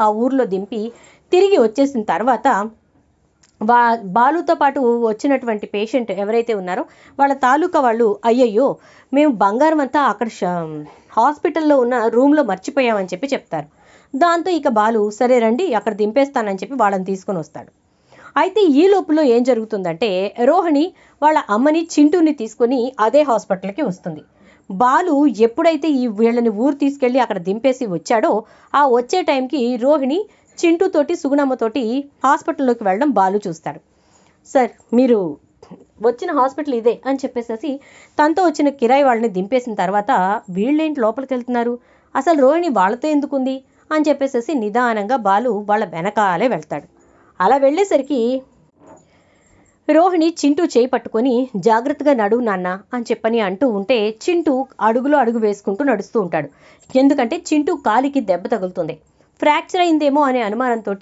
ఆ ఊర్లో దింపి తిరిగి వచ్చేసిన తర్వాత వా బాలుతో పాటు వచ్చినటువంటి పేషెంట్ ఎవరైతే ఉన్నారో వాళ్ళ తాలూకా వాళ్ళు అయ్యయ్యో మేము బంగారం అంతా అక్కడ హాస్పిటల్లో ఉన్న రూమ్లో మర్చిపోయామని చెప్పి చెప్తారు. దాంతో ఇక బాలు సరే రండి అక్కడ దింపేస్తానని చెప్పి వాళ్ళని తీసుకొని వస్తాడు. అయితే ఈ లోపులో ఏం జరుగుతుందంటే రోహిణి వాళ్ళ అమ్మని చింటూని తీసుకొని అదే హాస్పిటల్కి వస్తుంది. బాలు ఎప్పుడైతే ఈ వీళ్ళని ఊరు తీసుకెళ్ళి అక్కడ దింపేసి వచ్చాడో ఆ వచ్చే టైంకి రోహిణి చింటూతోటి సుగుణమ్మతోటి హాస్పిటల్లోకి వెళ్ళడం బాలు చూస్తాడు. సార్ మీరు వచ్చిన హాస్పిటల్ ఇదే అని చెప్పేసేసి తనతో వచ్చిన కిరాయి వాళ్ళని దింపేసిన తర్వాత వీళ్ళేంటి లోపలికి వెళ్తున్నారు అసలు రోహిణి వాళ్ళతో ఎందుకుంది? అని చెప్పేసేసి నిదానంగా బాలు వాళ్ళ వెనకాలే వెళ్తాడు. అలా వెళ్ళేసరికి రోహిణి చింటూ చేయి పట్టుకొని జాగ్రత్తగా నడువు నాన్న అని చెప్పని అంటూ ఉంటే చింటూ అడుగులో అడుగు వేసుకుంటూ నడుస్తూ ఉంటాడు. ఎందుకంటే చింటూ కాలికి దెబ్బ తగులుతుంది. ఫ్రాక్చర్ అయిందేమో అనే అనుమానంతో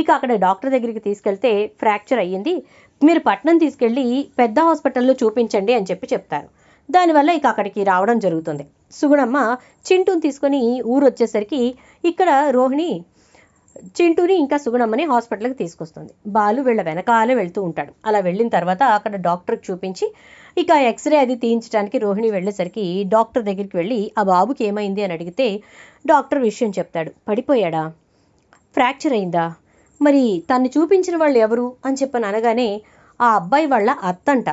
ఇక అక్కడ డాక్టర్ దగ్గరికి తీసుకెళ్తే ఫ్రాక్చర్ అయ్యింది. మీరు పట్నం తీసుకెళ్ళి పెద్ద హాస్పిటల్లో చూపించండి అని చెప్పి చెప్తారు. దానివల్ల ఇక అక్కడికి రావడం జరుగుతుంది. సుగుణమ్మ చింటూని తీసుకొని ఊరు వచ్చేసరికి ఇక్కడ రోహిణి చింటూని ఇంకా సుగుణమ్మని హాస్పిటల్కి తీసుకొస్తుంది. బాలు వీళ్ళ వెనకాలే వెళ్తూ ఉంటాడు. అలా వెళ్ళిన తర్వాత అక్కడ డాక్టర్కి చూపించి ఇక ఎక్స్రే అది తీయించడానికి రోహిణి వెళ్ళేసరికి డాక్టర్ దగ్గరికి వెళ్ళి ఆ బాబుకి ఏమైంది? అని అడిగితే డాక్టర్ విషయం చెప్తాడు. పడిపోయాడా? ఫ్రాక్చర్ అయిందా? మరి తను చూపించిన వాళ్ళు ఎవరు? అని చెప్పని అనగానే ఆ అబ్బాయి వాళ్ళ అత్తంట.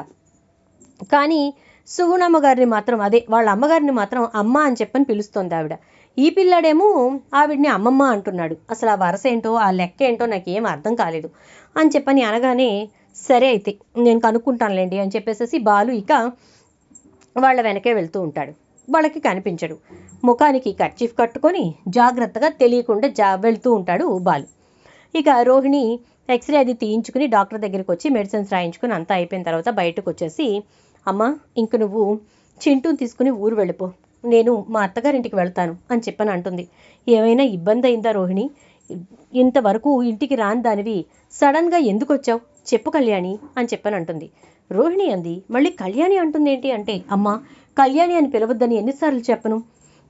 కానీ సుగుణమ్మ గారిని మాత్రం అదే వాళ్ళ అమ్మగారిని మాత్రం అమ్మ అని చెప్పని పిలుస్తోంది ఆవిడ. ఈ పిల్లాడేమో ఆవిడ్ని అమ్మమ్మ అంటున్నాడు. అసలు ఆ వరస ఏంటో ఆ లెక్క ఏంటో నాకు ఏం అర్థం కాలేదు. అని చెప్పని అనగానే సరే అయితే నేను కనుక్కుంటానులేండి అని చెప్పేసి బాలు ఇక వాళ్ళ వెనకే వెళ్తూ ఉంటాడు. వాళ్ళకి కనిపించడు. ముఖానికి కర్చీఫ్ కట్టుకొని జాగ్రత్తగా తెలియకుండా జా వెళ్తూ ఉంటాడు బాలు. ఇక రోహిణి ఎక్స్రే అది తీయించుకుని డాక్టర్ దగ్గరికి వచ్చి మెడిసిన్స్ రాయించుకుని అంతా అయిపోయిన తర్వాత బయటకు వచ్చేసి అమ్మా ఇంక నువ్వు చింటూని తీసుకుని ఊరు వెళ్ళిపో. నేను మా అత్తగారింటికి వెళ్తాను అని చెప్పని అంటుంది. ఏమైనా ఇబ్బంది అయిందా రోహిణి? ఇంతవరకు ఇంటికి రాని దానివి సడన్గా ఎందుకు వచ్చావు చెప్పు కళ్యాణి అని చెప్పని అంటుంది. రోహిణి అంది మళ్ళీ కళ్యాణి అంటుంది ఏంటి అంటే అమ్మా కళ్యాణి అని పిలవద్దని ఎన్నిసార్లు చెప్పను?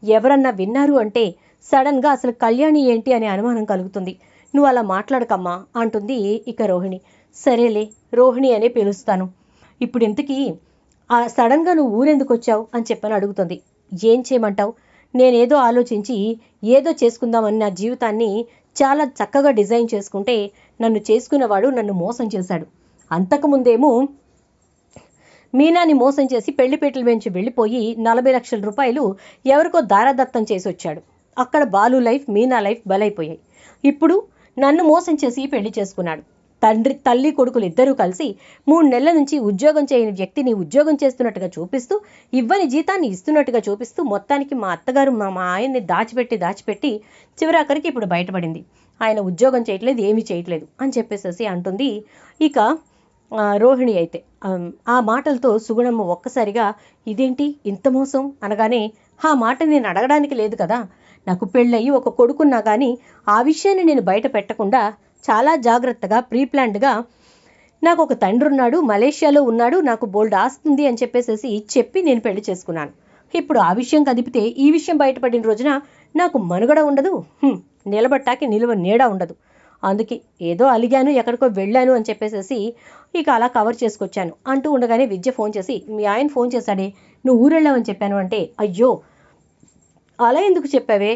ఎవరన్నా విన్నారు అంటే సడన్గా అసలు కళ్యాణి ఏంటి అనే అనుమానం కలుగుతుంది. నువ్వు అలా మాట్లాడకమ్మా అంటుంది ఇక రోహిణి. సరేలే రోహిణి అనే పిలుస్తాను. ఇప్పుడు ఇంతకీ ఆ సడన్గా నువ్వు ఊరెందుకు వచ్చావు అని చెప్పని అడుగుతుంది. ఏం చేయమంటావు? నేనేదో ఆలోచించి ఏదో చేసుకుందామని నా జీవితాన్ని చాలా చక్కగా డిజైన్ చేసుకుంటే నన్ను చేసుకున్నవాడు నన్ను మోసం చేశాడు. అంతకుముందేమో మీనాని మోసం చేసి పెళ్ళిపేటల నుంచి వెళ్ళిపోయి నలభై లక్షల రూపాయలు ఎవరికో దారాదత్తం చేసి వచ్చాడు. అక్కడ బాలు లైఫ్ మీనా లైఫ్ బలైపోయాయి. ఇప్పుడు నన్ను మోసం చేసి పెళ్ళి చేసుకున్నాడు. తండ్రి తల్లి కొడుకులు ఇద్దరూ కలిసి మూడు నెలల నుంచి ఉద్యోగం చేయని వ్యక్తిని ఉద్యోగం చేస్తున్నట్టుగా చూపిస్తూ ఇవ్వని జీతాన్ని ఇస్తున్నట్టుగా చూపిస్తూ మొత్తానికి మా అత్తగారు మా ఆయన్ని దాచిపెట్టి దాచిపెట్టి చివరాఖరికి ఇప్పుడు బయటపడింది. ఆయన ఉద్యోగం చేయట్లేదు ఏమీ చేయట్లేదు అని చెప్పేసేసి అంటుంది. ఇక రోహిణి అయితే ఆ మాటలతో సుగుణమ్మ ఒక్కసారిగా ఇదేంటి ఇంత మోసం? అనగానే ఆ మాట నేను అడగడానికి లేదు కదా. నాకు పెళ్ళయి ఒక కొడుకున్నా కానీ ఆ విషయాన్ని నేను బయట పెట్టకుండా చాలా జాగ్రత్తగా ప్రీప్లాన్డ్గా నాకు ఒక తండ్రి ఉన్నాడు మలేషియాలో ఉన్నాడు నాకు బోల్డ్ ఆస్తుంది అని చెప్పేసేసి చెప్పి నేను పెళ్ళి చేసుకున్నాను. ఇప్పుడు ఆ విషయం కదిపితే ఈ విషయం బయటపడిన రోజున నాకు మనుగడ ఉండదు. నిలబట్టాకి నిలువ నీడ ఉండదు. అందుకే ఏదో అలిగాను ఎక్కడికో వెళ్ళాను అని చెప్పేసేసి ఇక అలా కవర్ చేసుకొచ్చాను. అంటూ ఉండగానే విద్య ఫోన్ చేసి మీ ఆయన ఫోన్ చేశాడే నువ్వు ఊరెళ్ళావని చెప్పాను అంటే అయ్యో అలా ఎందుకు చెప్పావే?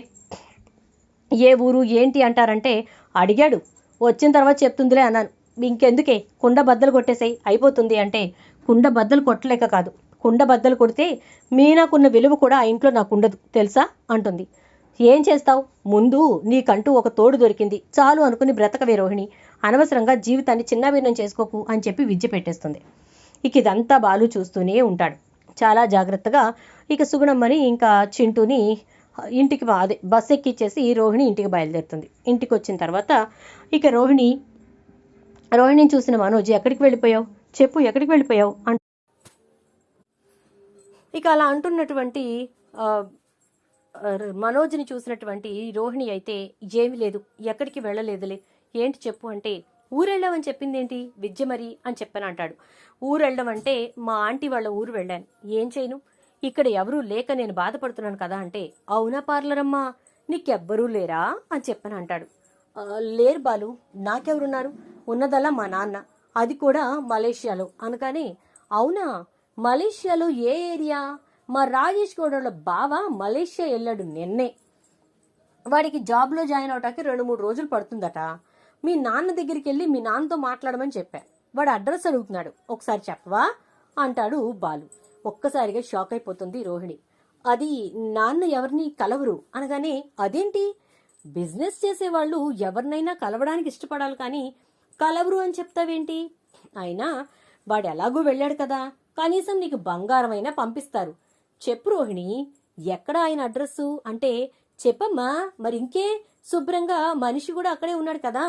ఏ ఊరు ఏంటి? అంటారంటే అడిగాడు. వచ్చిన తర్వాత చెప్తుందిలే అన్నాను. ఇంకెందుకే? కుండ బద్దలు కొట్టేసాయి అయిపోతుంది అంటే కుండ బద్దలు కొట్టలేక కాదు. కుండ బద్దలు కొడితే మీ నాకున్న విలువ కూడా ఆ ఇంట్లో నాకు ఉండదు తెలుసా? అంటుంది. ఏం చేస్తావు? ముందు నీకంటూ ఒక తోడు దొరికింది. చాలు అనుకుని బ్రతకవే రోహిణి. అనవసరంగా జీవితాన్ని చిన్నాభిన్నం చేసుకోకు అని చెప్పి విద్య పెట్టేస్తుంది. ఇక ఇదంతా బాలు చూస్తూనే ఉంటాడు. చాలా జాగ్రత్తగా ఇక సుగుణమ్మని ఇంకా చింటూని ఇంటికి అదే బస్ ఎక్కిచ్చేసి రోహిణి ఇంటికి బయలుదేరుతుంది. ఇంటికి వచ్చిన తర్వాత ఇక రోహిణి రోహిణిని చూసిన మనోజ్ ఎక్కడికి వెళ్ళిపోయావు? చెప్పు ఎక్కడికి వెళ్ళిపోయావు? అంట ఇక అలా అంటున్నటువంటి మనోజ్ని చూసినటువంటి రోహిణి అయితే ఏమీ లేదు ఎక్కడికి వెళ్ళలేదులే. ఏంటి చెప్పు అంటే ఊరెళ్ళావని చెప్పింది ఏంటి విద్య మరి అని చెప్పాను అంటాడు. ఊరెళ్ళడం అంటే మా ఆంటీ వాళ్ళ ఊరు వెళ్ళాను. ఏం చేయను? ఇక్కడ ఎవరూ లేక నేను బాధపడుతున్నాను కదా అంటే అవునా పార్లరమ్మా? నీకెవ్వరూ లేరా? అని చెప్పని అంటాడు. లేరు బాలు నాకెవరున్నారు? ఉన్నదల్లా మా నాన్న. అది కూడా మలేషియాలో. అనగానే అవునా? మలేషియాలో ఏ ఏరియా? మా రాజేష్ గౌడల బావ మలేషియా వెళ్ళాడు నిన్నే. వాడికి జాబ్లో జాయిన్ అవటానికి రెండు మూడు రోజులు పడుతుందట. మీ నాన్న దగ్గరికి వెళ్ళి మీ నాన్నతో మాట్లాడమని చెప్పా. వాడు అడ్రస్ అడుగుతున్నాడు. ఒకసారి చెప్పవా? అంటాడు బాలు. ఒక్కసారిగా షాక్ అయిపోతుంది రోహిణి. అది నాన్న ఎవరిని కలవరు అనగానే అదేంటి? బిజినెస్ చేసేవాళ్ళు ఎవరినైనా కలవడానికి ఇష్టపడాలి కానీ కలవరు అని చెప్తావేంటి? అయినా వాడు ఎలాగో వెళ్ళాడు కదా. కనీసం నీకు బంగారమైనా పంపిస్తారు. చెప్పు రోహిణి ఎక్కడ ఆయన అడ్రస్సు? అంటే చెప్పమ్మా మరి ఇంకే శుభ్రంగా మనిషి కూడా అక్కడే ఉన్నాడు కదా.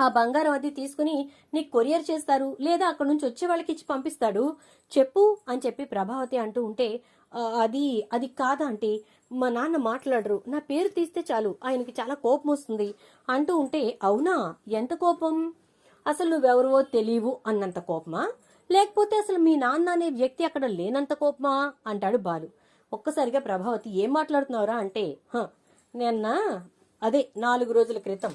ఆ బంగారం అది తీసుకుని నీకు కొరియర్ చేస్తారు లేదా అక్కడ నుంచి వచ్చే వాళ్ళకి ఇచ్చి పంపిస్తాడు. చెప్పు అని చెప్పి ప్రభావతి అంటూ ఉంటే అది అది కాదా అంటే మా నాన్న మాట్లాడరు. నా పేరు తీస్తే చాలు. ఆయనకి చాలా కోపం వస్తుంది. అంటూ ఉంటే అవునా? ఎంత కోపం? అసలు నువ్వెవరో తెలియవు అన్నంత కోపమా? లేకపోతే అసలు మీ నాన్న అనే వ్యక్తి అక్కడ లేనంత కోపమా? అంటాడు బాలు. ఒక్కసారిగా ప్రభావతి ఏం మాట్లాడుతున్నావురా? అంటే "హ, నిన్న అదే నాలుగు రోజుల క్రితం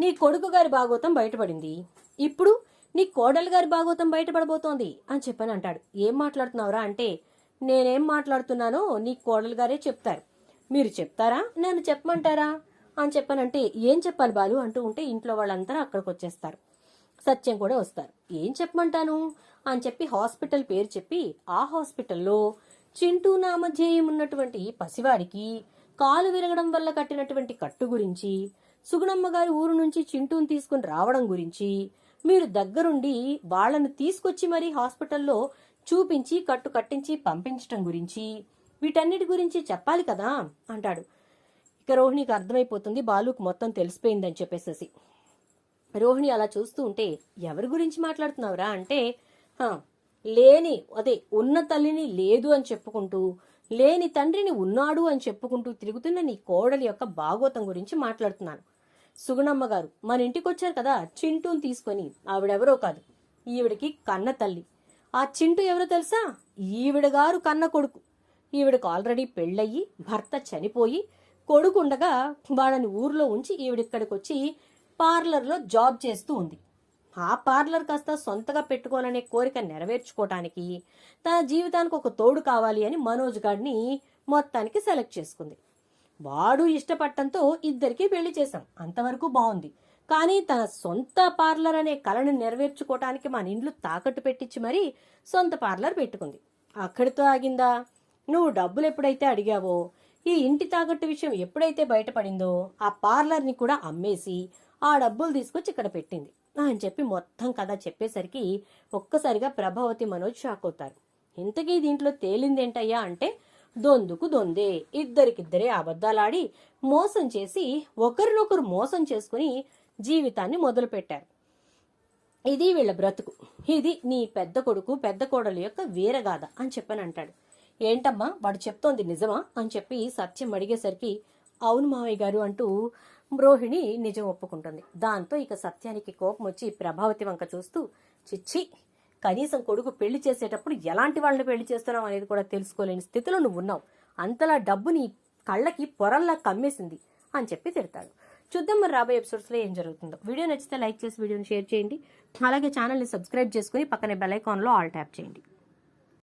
నీ కొడుకు గారి భాగవతం బయటపడింది. ఇప్పుడు నీ కోడలు గారి భాగవతం బయటపడబోతోంది అని చెప్పని అంటాడు. ఏం మాట్లాడుతున్నావురా అంటే నేనేం మాట్లాడుతున్నానో నీ కోడలు గారే చెప్తారు. మీరు చెప్తారా? నన్ను చెప్పమంటారా? అని చెప్పనంటే ఏం చెప్పాలి బాలు అంటూ ఉంటే ఇంట్లో వాళ్ళంతా అక్కడికి వచ్చేస్తారు సత్యం కూడా వస్తారు. ఏం చెప్పమంటాను? అని చెప్పి హాస్పిటల్ పేరు చెప్పి ఆ హాస్పిటల్లో చింటూ నామధ్యేయం ఉన్నటువంటి పసివాడికి కాలు విరగడం వల్ల కట్టినటువంటి కట్టు గురించి సుగుణమ్మ గారి ఊరు నుంచి చింటూని తీసుకుని రావడం గురించి మీరు దగ్గరుండి వాళ్ళను తీసుకొచ్చి మరీ హాస్పిటల్లో చూపించి కట్టు కట్టించి పంపించటం గురించి వీటన్నిటి గురించి చెప్పాలి కదా అంటాడు. ఇక రోహిణికి అర్థమైపోతుంది బాలుకు మొత్తం తెలిసిపోయిందని చెప్పేసేసి. రోహిణి అలా చూస్తూ ఉంటే ఎవరి గురించి మాట్లాడుతున్నావురా అంటే లేని అదే ఉన్న తల్లిని లేదు అని చెప్పుకుంటూ లేని తండ్రిని ఉన్నాడు అని చెప్పుకుంటూ తిరుగుతున్న నీ కోడలి యొక్క భాగోతం గురించి మాట్లాడుతున్నాను. సుగుణమ్మ గారు. మన ఇంటికి వచ్చారు కదా చింటూని తీసుకొని. ఆవిడెవరో కాదు. ఈవిడికి కన్న తల్లి. ఆ చింటూ ఎవరో తెలుసా? ఈవిడ గారు కన్న కొడుకు. ఈవిడకు ఆల్రెడీ పెళ్ళయి భర్త చనిపోయి కొడుకుండగా వాళ్ళని ఊర్లో ఉంచి ఈవిడిక్కడికి వచ్చి పార్లర్లో జాబ్ చేస్తూ ఉంది. ఆ పార్లర్ కాస్త సొంతగా పెట్టుకోవాలనే కోరిక నెరవేర్చుకోవటానికి తన జీవితానికి ఒక తోడు కావాలి అని మనోజ్ గారిని మొత్తానికి సెలెక్ట్ చేసుకుంది. వాడు ఇష్టపడటంతో ఇద్దరికీ పెళ్ళి చేశాం. అంతవరకు బాగుంది కానీ తన సొంత పార్లర్ అనే కళను నెరవేర్చుకోవటానికి మన ఇండ్లు తాకట్టు పెట్టించి మరీ సొంత పార్లర్ పెట్టుకుంది. అక్కడితో ఆగిందా? నువ్వు డబ్బులు ఎప్పుడైతే అడిగావో ఈ ఇంటి తాకట్టు విషయం ఎప్పుడైతే బయటపడిందో ఆ పార్లర్ని కూడా అమ్మేసి ఆ డబ్బులు తీసుకొచ్చి ఇక్కడ పెట్టింది. అని చెప్పి మొత్తం కథ చెప్పేసరికి ఒక్కసారిగా ప్రభావతి మనోజ్ షాక్ అవుతారు. ఇంతకీ దీంట్లో తేలిందేంటయ్యా అంటే దొందుకు దొందే. ఇద్దరికిద్దరే అబద్ధాలాడి మోసం చేసి ఒకరినొకరు మోసం చేసుకుని జీవితాన్ని మొదలుపెట్టారు. ఇది వీళ్ళ బ్రతుకు. ఇది నీ పెద్ద కొడుకు పెద్ద కోడలు యొక్క వీరగాథ అని చెప్పని అంటాడు. ఏంటమ్మా వాడు చెప్తోంది నిజమా అని చెప్పి సత్యం అడిగేసరికి అవును మావయ్య గారు అంటూ రోహిణి నిజం ఒప్పుకుంటుంది. దాంతో ఇక సత్యానికి కోపం వచ్చి ప్రభావతి వంక చూస్తూ చిచ్చి కనీసం కొడుకు పెళ్ళి చేసేటప్పుడు ఎలాంటి వాళ్ళని పెళ్ళి చేస్తున్నావు అనేది కూడా తెలుసుకోలేని స్థితిలో నువ్వు ఉన్నావు. అంతలా డబ్బుని కళ్ళకి పొరల్లా కమ్మేసింది అని చెప్పి తిడతాడు. చూద్దాం మరి రాబోయే ఎపిసోడ్స్లో ఏం జరుగుతుందో. వీడియో నచ్చితే లైక్ చేసి వీడియోని షేర్ చేయండి. అలాగే ఛానల్ని సబ్స్క్రైబ్ చేసుకుని పక్కనే బెల్ ఐకాన్లో ఆల్ ట్యాప్ చేయండి.